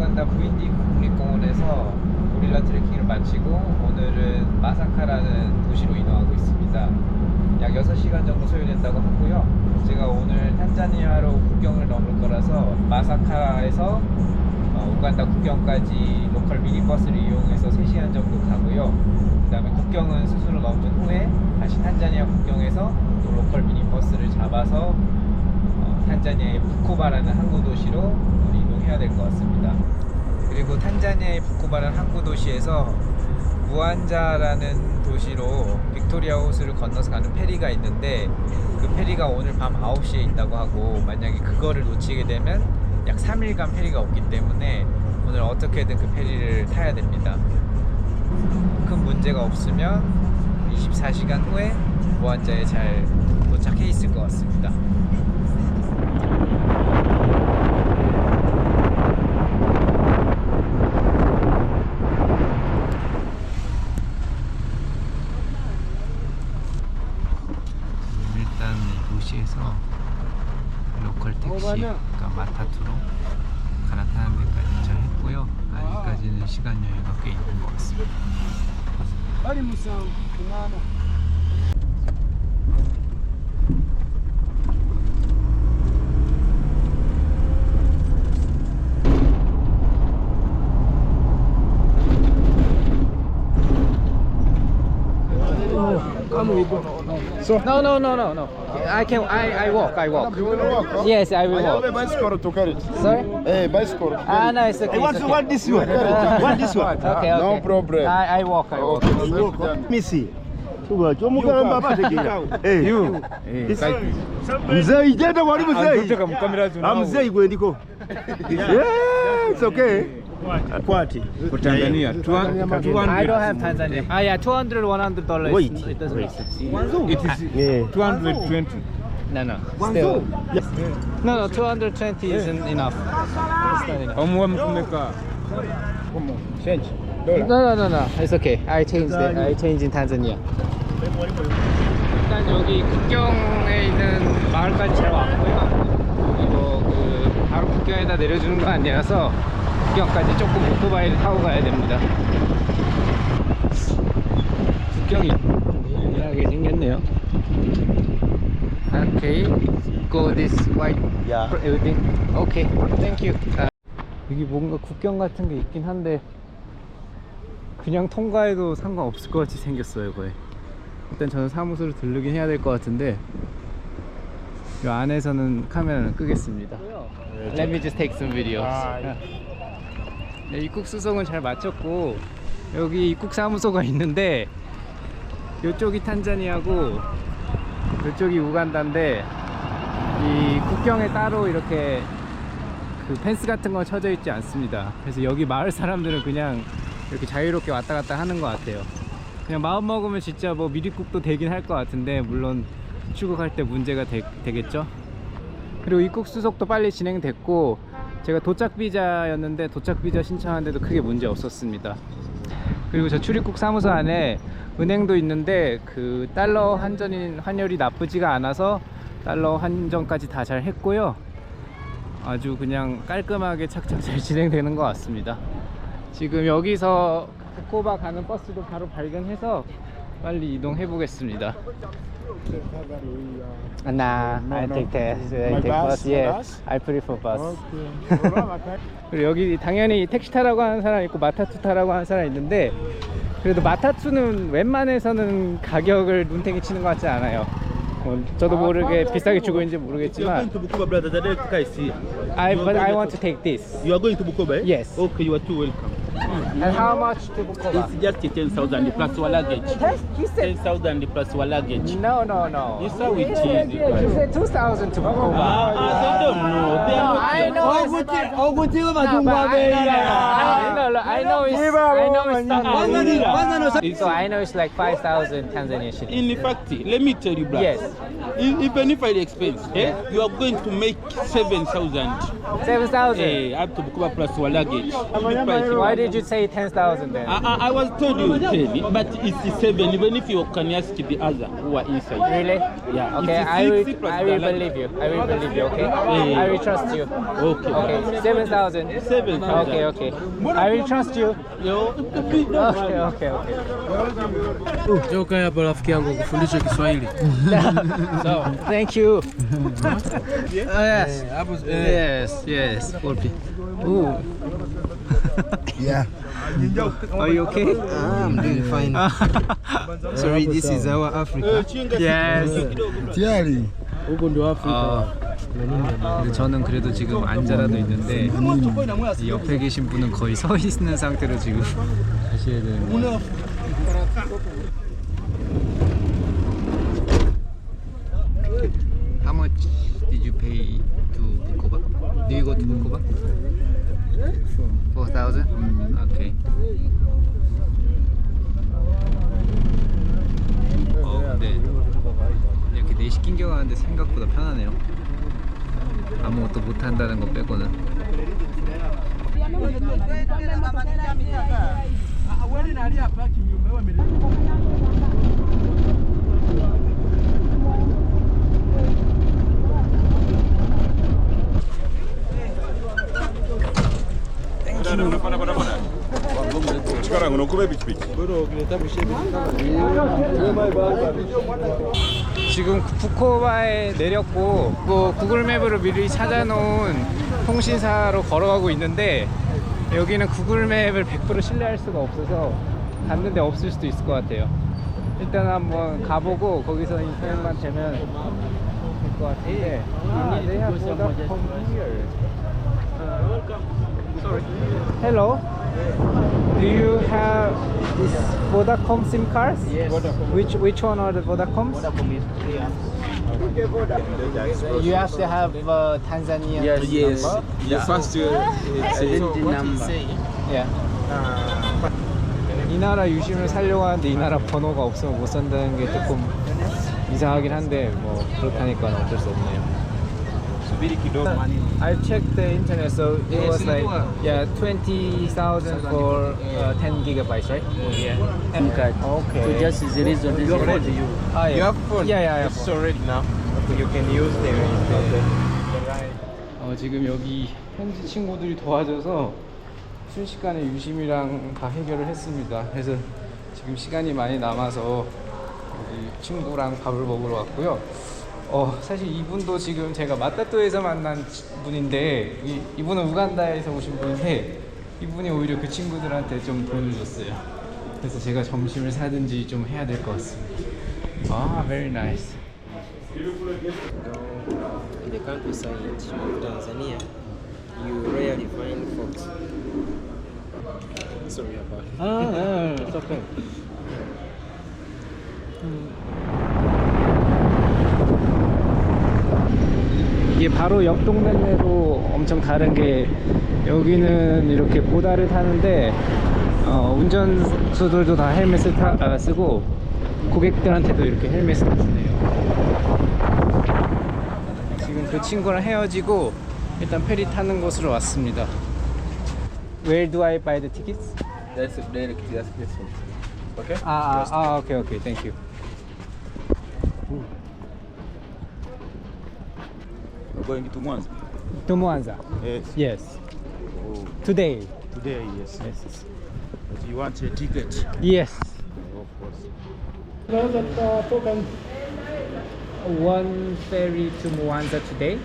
우간다 부인디 국립공원에서 고릴라 트레킹을 마치고 오늘은 마사카라는 도시로 이동하고 있습니다. 약 6시간 정도 소요된다고 하고요. 제가 오늘 탄자니아로 국경을 넘을 거라서 마사카에서 어, 우간다 국경까지 로컬 미니버스를 이용해서 3시간 정도 가고요. 그 다음에 국경은 스스로 넘은 후에 다시 탄자니아 국경에서 또 로컬 미니버스를 잡아서 어, 탄자니아의 부코바라는 항구 도시로 이동해야 될 것 같습니다. 그리고 탄자니아의 부코바라는 항구 도시에서 무안자라는 도시로 빅토리아 호수를 건너서 가는 페리가 있는데 그 페리가 오늘 밤 9시에 있다고 하고 만약에 그거를 놓치게 되면 약 3일간 페리가 없기 때문에 오늘 어떻게든 그 페리를 타야 됩니다. 큰 문제가 없으면 24시간 후에 무안자에 잘 도착해 있을 것 So? No, no, no, no, no. I can, I, I walk, I walk. You will walk? Huh? Yes, I will I have a walk. bicycle to carry. Sorry? Eh, bicycle. Ah, no, it's okay. I want to want this one. Uh, want this one. Okay, okay. No problem. I, I walk, I walk. Okay, walk. Let me see. chomukamba mzei tenda wali mzei amzei kwendiko it's ah, okay Kwati. Tanzania, I don't have Tanzania. Ah, yeah, 200, 100 dollars. Wait, It doesn't make sense. it is Yeah. 220. No, no. Still. No, no, 220 isn't enough. It's not enough. Change. No, no, no, no. It's okay. I changed it. I changed in Tanzania. 일단 여기 국경에 있는 마을까지 잘 왔고요. 여기 뭐그 바로 국경에다 내려주는 거 아니라서 국경까지 조금 오토바이를 타고 가야 됩니다. 국경이 예민하게 생겼네요. Okay, go this white Yeah. building. Okay, thank you. 아, 여기 뭔가 국경 같은 게 있긴 한데 그냥 통과해도 상관없을 것 같이 생겼어요 거의 일단 저는 사무소를 들르긴 해야 될 것 같은데 이 안에서는 카메라는 끄겠습니다 Let me just take some videos 네, 입국 수송은 잘 마쳤고 여기 입국 사무소가 있는데 이쪽이 탄자니아고 이쪽이 우간다인데 이 국경에 따로 이렇게 그 펜스 같은 건 쳐져 있지 않습니다. 그래서 여기 마을 사람들은 그냥 이렇게 자유롭게 왔다 갔다 하는 것 같아요. 그냥 마음 먹으면 진짜 뭐 미립국도 되긴 할 것 같은데 물론 출국할 때 문제가 되, 되겠죠. 그리고 입국 수속도 빨리 진행됐고 제가 도착 비자였는데 도착 비자 신청하는데도 크게 문제 없었습니다. 그리고 저 출입국 사무소 안에 은행도 있는데 그 달러 환전인 환율이 나쁘지가 않아서 달러 환전까지 다 잘 했고요. 아주 그냥 깔끔하게 착착 잘 진행되는 것 같습니다. 지금 여기서 부코바 가는 버스도 바로 발견해서 빨리 이동해 보겠습니다. 나, I take taxi, I My take bus, bus. Yeah, bus? I prefer bus. Okay. 그리고 여기 당연히 택시 타라고 하는 사람 있고 마타투 타라고 하는 사람 있는데 그래도 마타투는 웬만해서는 가격을 눈탱이 치는 것 같지 않아요. 뭐 저도 모르게 비싸게 주고 있는지 You are 모르겠지만 going to Bukoba, brother. The direct is here. I You are but I going want to- to take this. You are going to Bukoba, eh? Yes. Okay, you are too welcome. And how much to Bukoba? It's just 10,000 plus your luggage. He said 10,000 plus your luggage. no, no, no. Yes, sir, He it said, is. yeah, he said 2,000 to Bukoba. Ah, they don't know. They I know. it's No, I, I know, I know it's, I know it's So I know it's like 5,000 Tanzania shillings. In fact, let me tell you, brother. Yes. Even if I expense, eh, you are going to make 7,000 7,000. eh, up to Bukoba plus your luggage. Why did you say 10,000 then. I, I, I was told you 10, but it's 7 even if you can ask the other who are inside. Really? Yeah, Okay, it's I will, six I will believe you. I will believe you, okay? yeah, I will trust you. Okay. Okay, 7,000. 7,000. Okay, okay. I will trust you. Yo, Okay, okay, okay. Joka hapa rafiki yangu kufundisha Kiswahili. So, thank you. Oh, yes. Yes, yes. Volpi. Ooh. Yeah. Are you okay? I'm doing fine. Sorry, this is our Africa. Yes. Huko ndo Afrika. 근데 저는 그래도 지금 앉아라도 있는데 이 옆에 계신 분은 거의 서 있는 상태로 지금 가셔야 되는데 How much did you pay to Bukoba? Do you go to Bukoba? 4,000? Okay. 어 근데 이렇게 내시 낑겨 가는데 생각보다 편하네요. 아무것도 못 한다는 거 빼고는. 지금 부코바에 내렸고 그 구글 맵으로 미리 찾아놓은 통신사로 걸어가고 있는데 여기는 구글 맵을 100% 신뢰할 수가 없어서 갔는데 없을 수도 있을 것 같아요. 일단 한번 가보고 거기서 인터넷만 되면 될 것 같은데. 아. Sorry. Hello. Do you have this Vodacom SIM cards? Yes. Which which one are the Vodacoms? Vodacom is You have to have uh, Tanzanian Yes, yes. number. The first identity number. Yeah. 이 나라 유심을 살려고 하는데 이 나라 번호가 없으면 못 산다는 게 조금 이상하긴 한데 뭐 그렇다니까 어쩔 수 없네요. I checked the internet, so it was like yeah, twenty thousand for uh, ten gigabytes, right? Yeah. SIM card. Okay. So just is the reason this is Ah, yeah. You have phone? Yeah, yeah, I have It's phone. already now. You can use them. 어, 지금 여기 현지 친구들이 도와줘서 순식간에 유심이랑 다 해결을 했습니다. 그래서 지금 시간이 많이 남아서 여기 친구랑 밥을 먹으러 왔고요. 어, 사실 이분도 지금 제가 마타토에서 만난 치- 분인데 이, 이분은 우간다에서 오신 분인데 이분이 오히려 그 친구들한테 좀 돈을 줬어요. 그래서 제가 점심을 사든지 좀 해야 될 것 같습니다. 아, very nice. in the countryside of Tanzania, you rarely find fox. Sorry about it. it's okay. 이게 바로 옆 동네도 엄청 다른 게 여기는 이렇게 보다를 타는데 어, 운전수들도 다 헬멧을 타, 아, 쓰고 고객들한테도 이렇게 헬멧을 주네요. 지금 그 친구랑 헤어지고 일단 페리 타는 곳으로 왔습니다. Where do I buy the tickets? That's direct. That's question. Okay. 아, 아, 아, 오케이, 오케이, thank you. Going to Mwanza. To Mwanza. Yes. Yes. Oh, Today. today, yes. Yes. But you want a ticket? Yes. Oh, of course. Uh, one ferry to Mwanza today.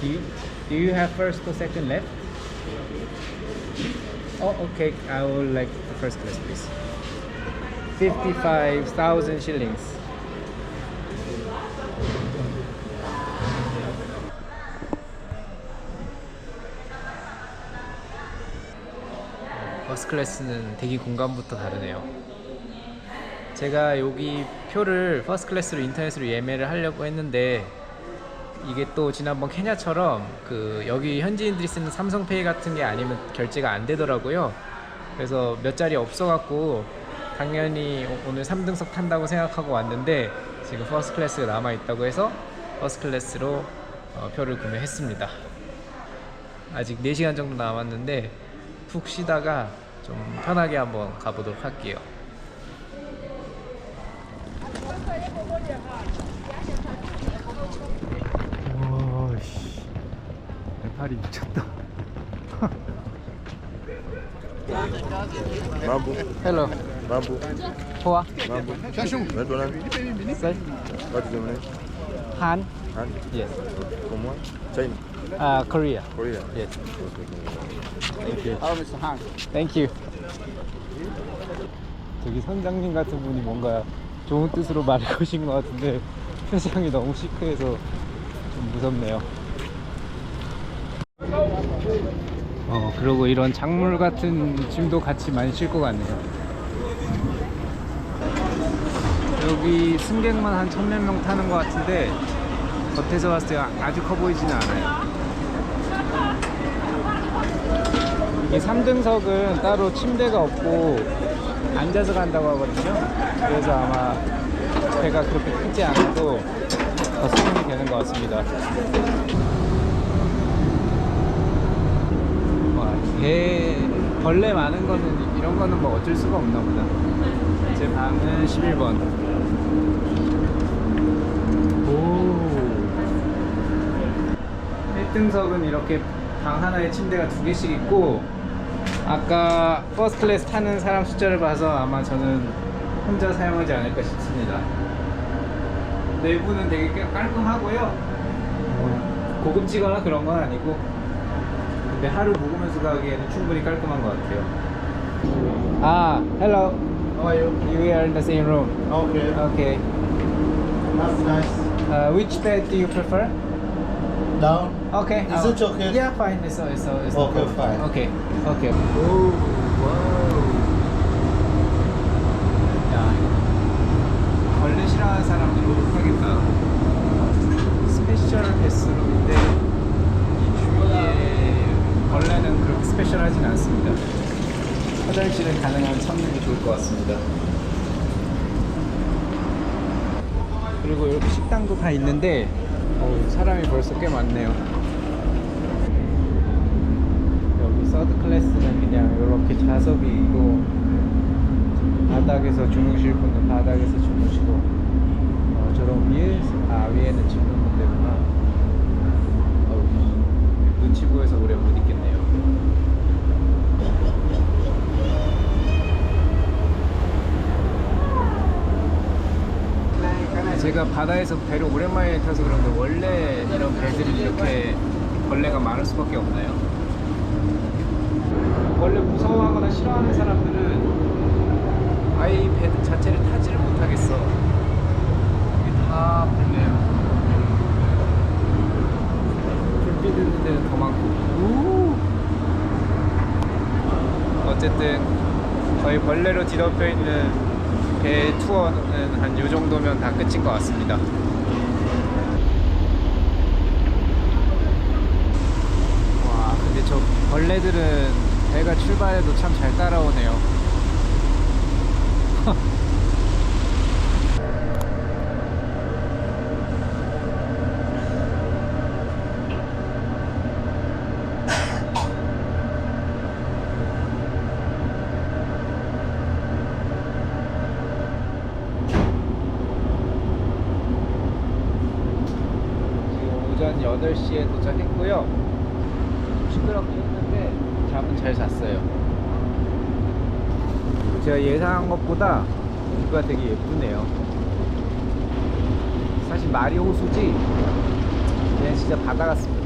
Do you, do you have first or second left? Oh, okay. I will like the first class, please. Fifty-five thousand shillings. 버스 클래스는 대기 공간부터 다르네요. 제가 여기 표를 퍼스트 클래스로 인터넷으로 예매를 하려고 했는데 이게 또 지난번 케냐처럼 그 여기 현지인들이 쓰는 삼성페이 같은 게 아니면 결제가 안 되더라고요. 그래서 몇 자리 없어갖고 당연히 오- 오늘 3등석 탄다고 생각하고 왔는데 지금 퍼스트 클래스가 남아 있다고 해서 퍼스트 클래스로 어, 표를 구매했습니다. 아직 4시간 정도 남았는데 푹 쉬다가 좀 편하게 한번 가보도록 할게요. 와, 씨. 내 팔이 미쳤다. Mambo, Hello. mambo, Hoa. mambo. Unaitwa nani? Say. What is your name? Han. Han? Yes. From where? China? Uh, Korea. Korea? Yes. Thank you. Hello, Mr. Han. Thank you. 저기 선장님 같은 분이 뭔가 좋은 뜻으로 말을 거신 것 같은데 표정이 너무 시크해서 좀 무섭네요. 어 그리고 이런 작물 같은 짐도 같이 많이 실것 같네요. 여기 승객만 한 천몇 명 타는 것 같은데 겉에서 봤을 때 아주 커 보이지는 않아요. 이게 3등석은 따로 침대가 없고 앉아서 간다고 하거든요. 그래서 아마 배가 그렇게 크지 않아도 더 수용이 되는 것 같습니다. 와, 개 벌레 많은 거는 이런 거는 뭐 어쩔 수가 없나 보다. 제 방은 11번. 1등석은 이렇게 방 하나에 침대가 두 개씩 있고 아까 퍼스트 클래스 타는 사람 숫자를 봐서 아마 저는 혼자 사용하지 않을까 싶습니다. 내부는 되게 꽤 깔끔하고요. 뭐 고급지거나 그런 건 아니고 근데 하루 묵으면서 가기에는 충분히 깔끔한 것 같아요. 아, hello. How are you? You are in the same room. Okay. Okay. That's nice. Uh, which bed do you prefer? Down. Okay. Is it okay? Yeah, fine. It's, it's, it's Okay, fine. Okay. Okay. 오, 와우. 야, 벌레 싫어하는 사람들 못하겠다. 스페셜 베스룸인데 이 주위에 벌레는 그렇게 스페셜하진 않습니다. 화장실은 가능하면 참는 게 좋을 것 같습니다. 그리고 이렇게 식당도 다 있는데 어우, 사람이 벌써 꽤 많네요. 여기 서드 클래스는 그냥 이렇게 좌석이 있고 바닥에서 주무실 분은 바닥에서 주무시고 어, 저런 위에 아 위에는 침는 군데구나. 어우, 눈치 보여서 오래 못 있겠네 요. 제가 바다에서 배를 오랜만에 타서 그런데 원래 이런 배들이 이렇게 벌레가 많을 수밖에 없나요? 원래 무서워하거나 싫어하는 사람들은 아예 이 배 자체를 타지를 못하겠어. 이게 다 벌레야. 불빛 있는 데는 더 많고. 우! 어쨌든 거의 벌레로 뒤덮여 있는 배 투어는 한 요 정도면 다 끝인 것 같습니다. 와, 근데 저 벌레들은 배가 출발해도 참 잘 따라오네요. 지금 오전 8시에 도착했고요. 좀 시끄럽긴 했는데 잠은 잘 잤어요. 제가 예상한 것보다 뷰가 되게 예쁘네요. 사실 말이 호수지 그냥 진짜 바다 같습니다.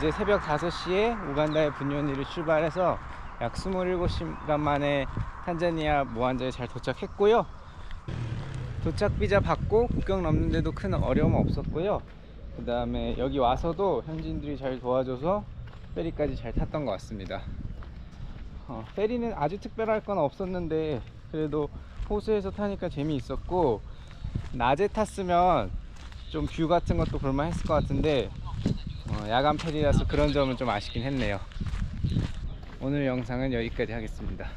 어제 새벽 5시에 우간다의 분요니를 출발해서 약 27시간 만에 탄자니아 모한자에 잘 도착했고요. 도착 비자 받고 국경 넘는데도 큰 어려움 없었고요. 그 다음에 여기 와서도 현지인들이 잘 도와줘서 페리까지 잘 탔던 것 같습니다. 어, 페리는 아주 특별할 건 없었는데 그래도 호수에서 타니까 재미있었고 낮에 탔으면 좀 뷰 같은 것도 볼만 했을 것 같은데 어, 야간 페리라서 그런 점은 좀 아쉽긴 했네요. 오늘 영상은 여기까지 하겠습니다.